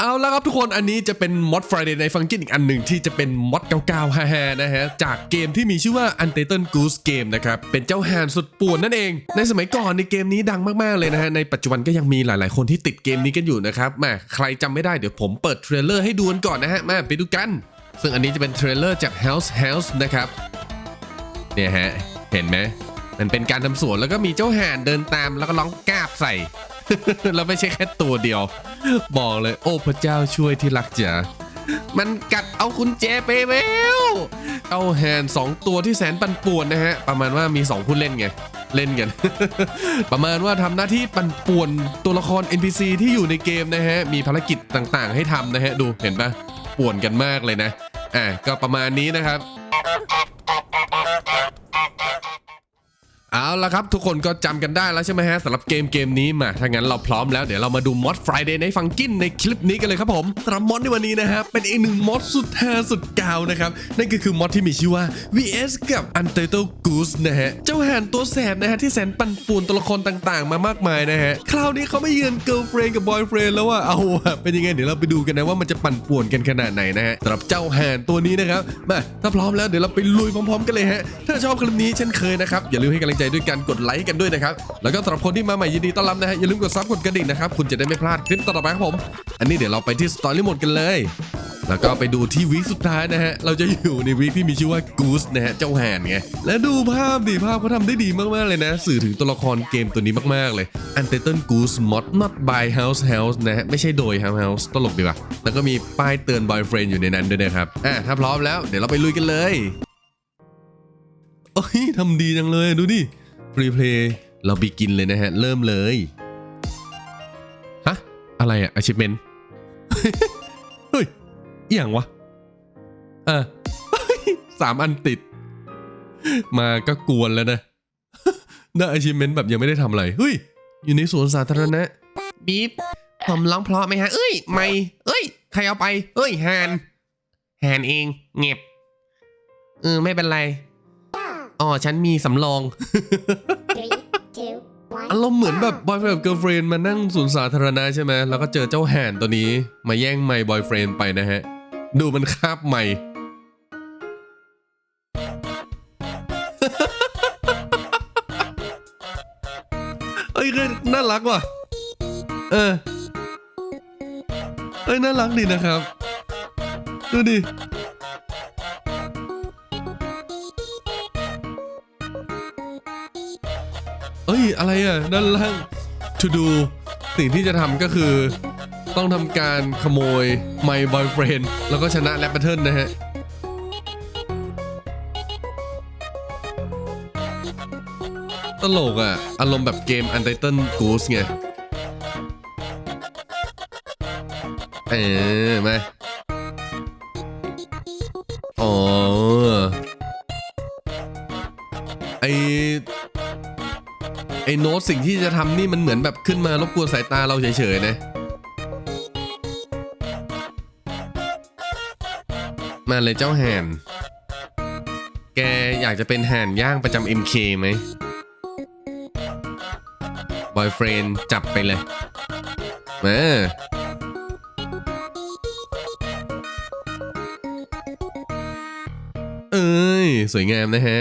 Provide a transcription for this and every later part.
เอาละครับทุกคนอันนี้จะเป็นมอด Friday ในฟังกินอีกอันหนึ่งที่จะเป็นมอดเก่าๆฮาๆนะฮะ จากเกมที่มีชื่อว่า Untitled Goose Game นะครับ เป็นเจ้าห่านสุดป่วนนั่นเอง ในสมัยก่อนในเกมนี้ดังมาก ๆ เลยนะฮะ ในปัจจุบันก็ยังมีหลาย ๆ คนที่ติดเกมนี้กันอยู่นะครับมาใครจำไม่ได้เดี๋ยวผมเปิดเทรลเลอร์ให้ดูกันก่อนนะฮะมาไปดูกัน ซึ่งอันนี้จะเป็นเทรลเลอร์จาก House House นะครับเนี่ยฮะเห็นไหมมันเป็นการทำสวนแล้วก็มีเจ้าห่านเดินตามแล้วก็ร้องกราบใส่ แล้วไม่ใช่แค่ตัวเดียว บอกเลย โอ้พระเจ้าช่วยที่รักจ๋ามันกัดเอาคุณเจไปแล้วเอาแฮนสองตัวที่แสนปั่นป่วนนะฮะ ประมาณว่ามี2ผู้เล่นไง เล่นกัน ประมาณว่าทำหน้าที่ปั่นป่วนตัวละคร NPC ที่อยู่ในเกมนะฮะ มีภารกิจต่างๆ ให้ทำนะฮะ ดูเห็นปะป่วนกันมากเลยนะ อะก็ประมาณนี้นะครับ เอาละครับ ทุกคนก็จำกันได้แล้วใช่ไหมฮะสำหรับเกมเกมนี้มาถ้างั้นเราพร้อมแล้วเดี๋ยวเรามาดูมอด Friday ในฟังกินในคลิปนี้กันเลยครับผมสำหรับมอดในวันนี้นะฮะเป็นอีกหนึ่งมอดสุดฮาสุดกาวนะครับนั่นก็คือมอดที่มีชื่อว่า VS กับ Untitled Goose นะฮะเจ้าห่านตัวแสบนะฮะที่แสนปั่นป่วนตัวละครต่างๆ มามากมายนะฮะคราวนี้เขาไม่เยือน girlfriend กับ boyfriend แล้วว่าเอาอะเป็นยังไงเดี๋ยวเราไปดูกันนะว่ามันจะปั่นป่วนกันขนาดไหนนะฮะสำหรับเจ้าห่านตัวนี้นะครับมาถ้าพร้อมแล้วเดี๋ยวเราไปลุยพร้อมๆ กันเลยฮะถ้าชอบคลิปนี้เช่นเคยนะครับอย่าลืมให้กำลังใจด้วยการกดไลค์กันด้วยนะครับ แล้วก็สำหรับคนที่มาใหม่ยินดีต้อนรับนะฮะ อย่าลืมกดซับกดกระดิ่งนะครับ คุณจะได้ไม่พลาดคลิปต่อไปครับผม อันนี้เดี๋ยวเราไปที่สตอรี่โหมดกันเลย แล้วก็ไปดูที่วีคสุดท้ายนะฮะ เราจะอยู่ในวีคที่มีชื่อว่า Goose นะฮะ เจ้าแหนไง และดูภาพดิภาพเขาทำได้ดีมากๆเลยนะ สื่อถึงตัวละครเกมตัวนี้มากๆเลย Untitled Goose Mod not by House House นะฮะ ไม่ใช่โดย House House ตลกดีว่ะ แล้วก็มีป้ายเตือน boyfriend อยู่ในนั้นด้วยนะครับ อะถ้าพร้อมแล้วเดี๋ยวเราไปลุยกันเลยโอ้ยทำดีจังเลยดูดิ รีเพลย์เราไปกินเลยนะฮะ เริ่มเลย ฮะ อะไรอะ achievement เฮ้ยอย่างวะอะสามอันติด มาก็กวนแล้วนะได้ achievement แบบยังไม่ได้ทำอะไร เฮ้ย อยู่ในสวนสาธารณะบีบผมร้องเพราะไหมฮะ เอ้ย ไม่ เอ้ย ใครเอาไป เอ้ยแฮนแฮนเอง เงียบเออไม่เป็นไร อ๋อฉันมีสำรอง Three, two, one. อารมณ์เหมือนแบบบอยเฟรนกับเกิร์ลเฟรนมานั่งสวนสาธารณะใช่ไหมแล้วก็เจอเจ้าแห่นตัวนี้ มาแย่งไมค์บอยเฟรนไปนะฮะ ดูมันคาบไมค์เอ้ยก็น่ารักว่ะ เออ เอ้ยน่ารักดีนะครับ ดูดิ อะไรอะด้านล่าง to do สิ่งที่จะทำก็คือต้องทำการขโมย my boyfriend แล้วก็ชนะแรปเปอร์เทิลนะฮะตลกอะ อารมณ์แบบเกม Untitled Goose ไง เออมา ไอ้โน้ตสิ่งที่จะทำนี่มันเหมือนแบบขึ้นมารบกวนสายตาเราเฉยๆนะ มาเลยเจ้าแห่นแกอยากจะเป็นแห่นย่างประจำ MK ไหมบอยเฟรนจับไปเลยมาเอ้ย สวยงามนะฮะ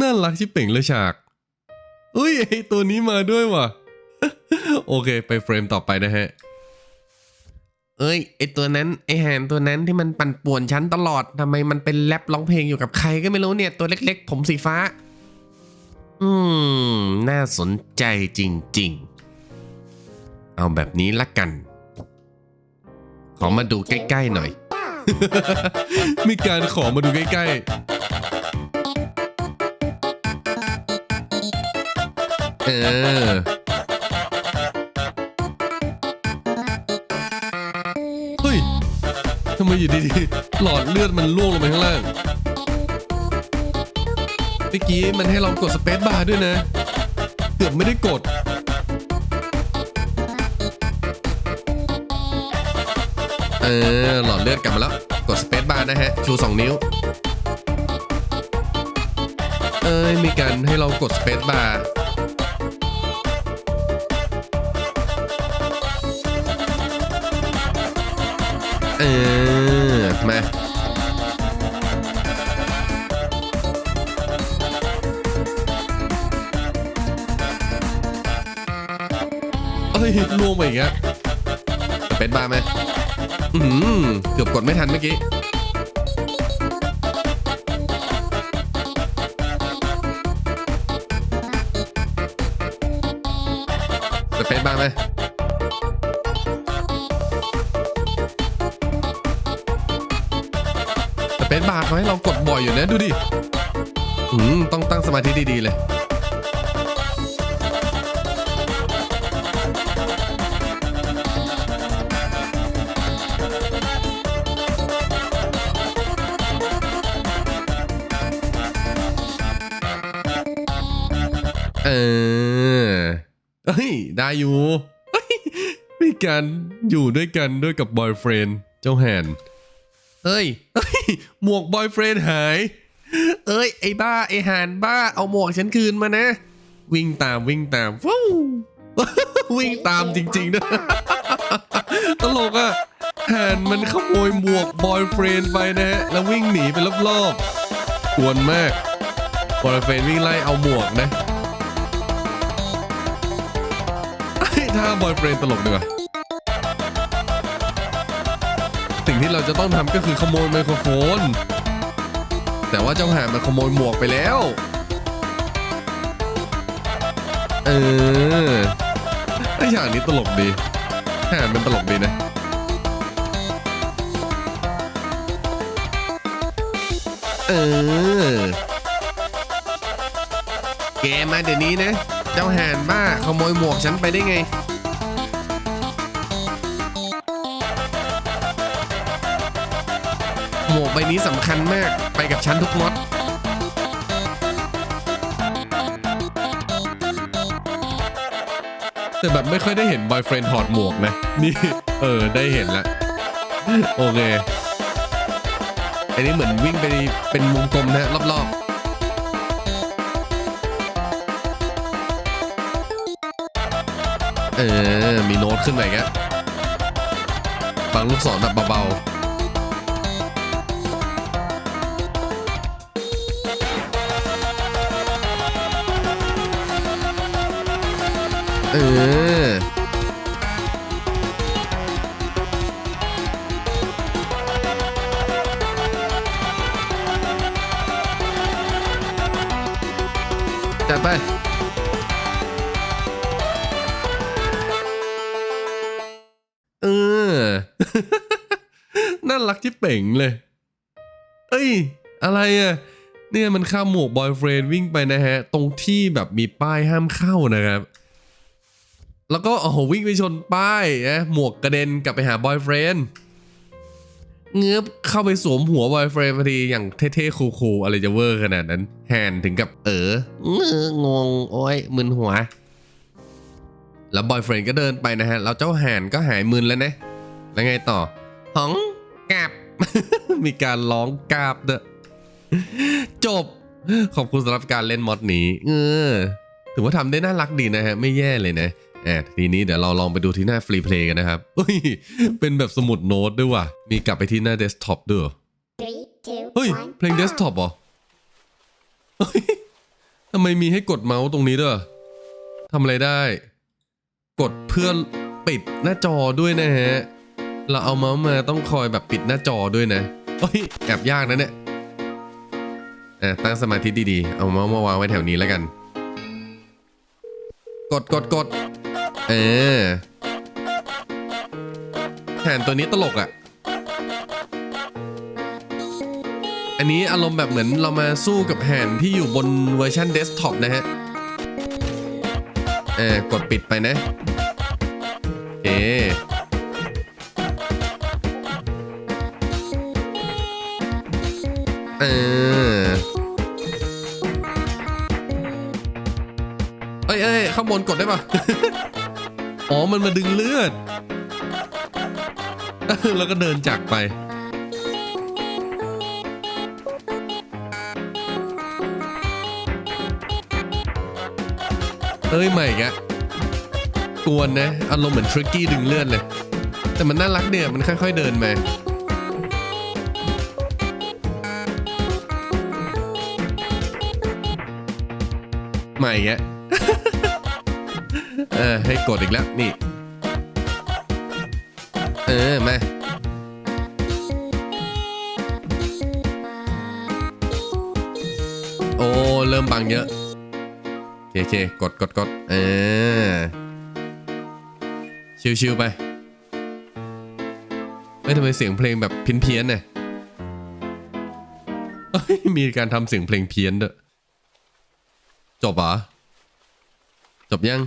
น่ารักชิบเป่งเลยฉาก อุ้ยไอตัวนี้มาด้วยว่ะ โอเค ไปเฟรมต่อไปนะฮะ เอ้ยไอตัวนั้นไอแฮนตัวนั้นที่มันปั่นป่วนฉันตลอดทำไมมันเป็นแรปร้องเพลงอยู่กับใครก็ไม่รู้เนี่ย ตัวเล็กๆ ผมสีฟ้า อืม น่าสนใจจริง ๆ เอาแบบนี้ละกัน ขอมาดูใกล้ ๆ หน่อย มีการขอมาดูใกล้ ๆ ออ เฮ้ยทำไมอยู่ดีๆ หลอดเลือดมันล่วงลงไปข้างล่างเมื่อกี้มันให้เรากดสเปซบาร์ด้วยนะ เกือบไม่ได้กด เออ หลอดเลือดกลับมาแล้ว กดสเปซบาร์นะฮะ ชู 2 นิ้ว เอ้ย มีการให้เรากดสเปซบาร์ เออ มาเอ้ยล่วงไปอีกอะเป็นบ้าไหมอือหือเกือบกดไม่ทันเมื่อกี้สเปซบ้างไหม บาร์เขาให้เรากดบ่อยอยู่นะดูดิอืมต้องตั้งสมาธิดีๆเลย เออเฮ้ย ได้อยู่มีการอยู่ด้วยกันด้วยกับบอยเฟรนด์เจ้าแฮน เฮ้ยเฮ้ย หมวกบอยเฟรนหาย เอ้ย ไอ้บ้า ไอ้หานบ้า เอาหมวกฉันคืนมานะ วิ่งตามวิ่งตามฟูวิ่งตามจริงๆด้วยตลกอะหานมันขโมยหมวกบอยเฟรนไปนะฮะ แล้ววิ่งหนีไปรอบๆกวนมากบอยเฟรนวิ่งไล่เอาหมวกนะถ้าบอยเฟรนตลกดีกว่า งที่เราจะต้องทำก็คือขโมยไมโครโฟน แต่ว่าเจ้าหามันขโมยหมวกไปแล้ว เออไอฉากนี้ตลกดีหามันตลกดีนะเออ แกมาเดี๋ยวนี้นะ เจ้าห่านบ้าขโมยหมวกฉันไปได้ไง มวกใบนี้สำคัญมากไปกับฉันทุกมดแต่แบบไม่ค่อยได้เห็นบอยเฟรนด์ถอดหมวกนะ นี่ เออ ได้เห็นละ โอเค อันนี้เหมือนวิ่งไปเป็นวงกลมนะรอบๆเออ มีโน้ตขึ้นไปอีกแล้วฟังลูกศรแบบเบาๆ เออ จัดไปเออ น่ารักที่เป่งเลย เอ้ย อะไรอะ เนี่ยมันข้ามหมวกบอยเฟรนด์วิ่งไปนะฮะ ตรงที่แบบมีป้ายห้ามเข้านะครับ แล้วก็โอ้โหวิ่งไปชนป้ายนะหมวกกระเด็นกลับไปหาบอยเฟรนด์เงือบเข้าไปสวมหัวบอยเฟรนด์พอดีอย่างเท่ๆคูลๆอะไรจะเวอร์ขนาดนั้น แฮนถึงกับเออเงืองโอ้ยมึนหัว แล้วบอยเฟรนด์ก็เดินไปนะฮะ แล้วเจ้าแฮนก็หายมึนแล้วนะ แล้วไงต่อหองกาบมีการร้องกาบเด้อจบ ขอบคุณสำหรับการเล่นมอดนี้ เออถือว่าทำได้น่ารักดีนะฮะ ไม่แย่เลยนะ อบทีนี้เดี๋ยวเราลองไปดูที่หน้าฟรีเพลย์กันนะครับเฮ้ยเป็นแบบสมุดโน้ตด้วยว่ะ มีกลับไปที่หน้าเดสก์ท็อปด้วยเหรอ Three, two, เฮ้ย one. เพลงเดสก์ท็อปเหรอเฮ้ยทำไมมีให้กดเมาส์ตรงนี้ด้วยทำอะไรได้ กดเพื่อปิดหน้าจอด้วยนะฮะ เราเอาเมาส์มาต้องคอยแบบปิดหน้าจอด้วยนะเฮ้ยแอบยากนะเนี่ยอะตั้งสมาธิดีๆ เอาเมาส์มาวางไว้แถวนี้แล้วกัน กดกดกด เออแทนตัวนี้ตลกอะ อันนี้อารมณ์แบบเหมือนเรามาสู้กับแฮนที่อยู่บนเวอร์ชันเดสก์ท็อปนะฮะ เออกดปิดไปนะโอเคเออเอ้ยเอ้ยข้างบนกดได้ปะ อ๋อ มันมาดึงเลือด แล้วก็เดินจากไป เอ้ยใหม่กะกวนนะ อารมณ์เหมือนทริกกี้ดึงเลือดเลย แต่มันน่ารักเนี่ย มันค่อย ๆ เดินมาใหม่แก เออ ให้กดอีกแล้ว นี่ เออ มาโอ้เริ่มบังเยอะโอเคกดกดกดเออชิวๆไปเฮ้ยทำไมเสียงเพลงแบบเพี้ยนๆเนี่ยเอ้ยมีการทำเสียงเพลงเพี้ยนด้วยจบเหรอจบยัง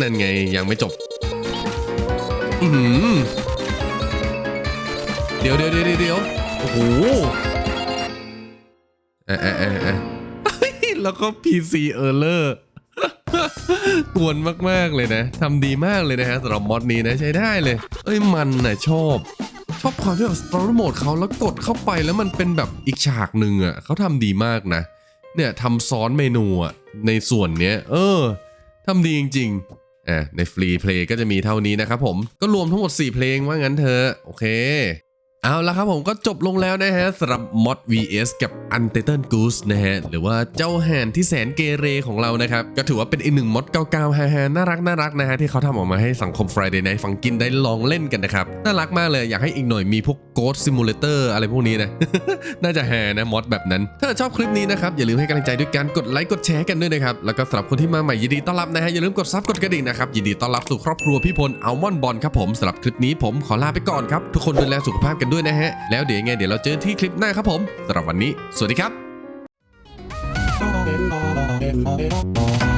นั่นไงยังไม่จบ อือหือเดี๋ยวเดี๋ยวเดี๋ยวเดี๋ยวโอ้โหเอะเอะเอะเอะเฮ้ยแล้วก็ PC Error กวนมาก ๆ เลยนะทำดีมากเลยนะฮะสำหรับมอดนี้นะใช้ได้เลย เอ้ยมันน่ะชอบ ชอบความที่แบบ story mode เขาแล้วกดเข้าไปแล้วมันเป็นแบบอีกฉากหนึ่งอะเขาทำดีมากนะ เนี่ยทำซ้อนเมนูอะในส่วนเนี้ย เออทำดีจริง ๆ อ่ในฟรีเพลงก็จะมีเท่านี้นะครับผมก็รวมทั้งหมด 4 เพลงว่างั้นเถอะโอเค เอาละครับผมก็จบลงแล้วนะฮะสำหรับ Mod vs กับ Untitled Goose นะฮะ หรือว่าเจ้าแหนที่แสนเกเรของเรานะครับ ก็ถือว่าเป็นอีกหนึ่งมอดเก่าๆฮาๆน่ารักน่ารักนะฮะ ที่เขาทำออกมาให้สังคม Friday Night Funkin' ได้ลองเล่นกันนะครับ น่ารักมากเลยอยากให้อีกหน่อยมีพวก Ghost Simulator อะไรพวกนี้นะ น่าจะฮานะมอดแบบนั้น ถ้าชอบคลิปนี้นะครับ อย่าลืมให้กำลังใจด้วยการกดไลค์กดแชร์กันด้วยนะครับแล้วก็สำหรับคนที่มาใหม่ยินดีต้อนรับนะฮะอย่าลืมกดซับกดกระดิ่งนะครับยินดีต้อนรับสู่ครอบครัวพี่พลอัลมอนบอลครับผมสำหรับคลิปนี้ผมขอลาไปก่อนครับทุกคนดูแลสุขภาพกันด้วยนะฮะ แล้วเดี๋ยวยังไงเดี๋ยวเราเจอที่คลิปหน้าครับผมสำหรับวันนี้ สวัสดีครับ